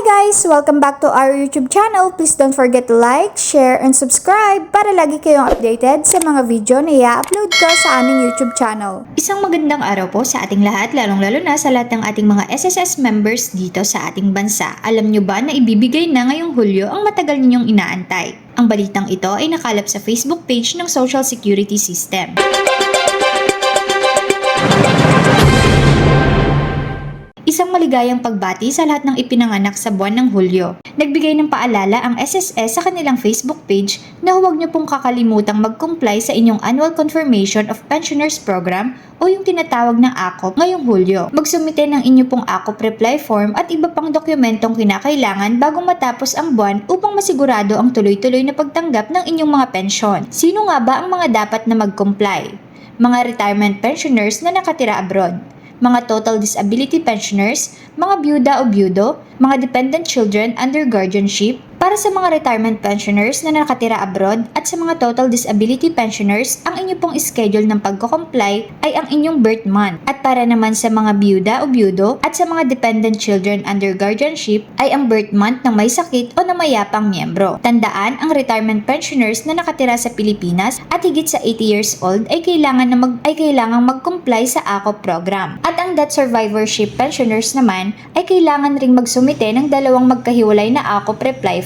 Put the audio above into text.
guys! Welcome back to our YouTube channel. Please don't forget to like, share, and subscribe para lagi kayong updated sa mga video na i-upload ko sa aming YouTube channel. Isang magandang araw po sa ating lahat, lalong-lalo na sa lahat ng ating mga SSS members dito sa ating bansa. Alam nyo ba na ibibigay na ngayong Hulyo ang matagal ninyong inaantay? Ang balitang ito ay nakalap sa Facebook page ng Social Security System. Isang maligayang pagbati sa lahat ng ipinanganak sa buwan ng Hulyo. Nagbigay ng paalala ang SSS sa kanilang Facebook page na huwag niyo pong kakalimutang mag-comply sa inyong Annual Confirmation of Pensioners Program o yung tinatawag na ACOP ngayong Hulyo. Magsumite ng inyo pong ACOP reply form at iba pang dokumentong kinakailangan bago matapos ang buwan upang masigurado ang tuloy-tuloy na pagtanggap ng inyong mga pensyon. Sino nga ba ang mga dapat na mag-comply? Mga retirement pensioners na nakatira abroad mga total disability pensioners, mga byuda o byudo, mga dependent children under guardianship, para sa mga retirement pensioners na nakatira abroad at sa mga total disability pensioners, ang inyo pong schedule ng pagko-comply ay ang inyong birth month. At para naman sa mga byuda o byudo at sa mga dependent children under guardianship ay ang birth month ng may sakit o na mayapang miyembro. Tandaan, ang retirement pensioners na nakatira sa Pilipinas at higit sa 80 years old ay kailangan na mag ay kailangang mag-comply sa ACO program. At ang death survivorship pensioners naman ay kailangan ring magsumite ng dalawang magkahiwalay na ACO reply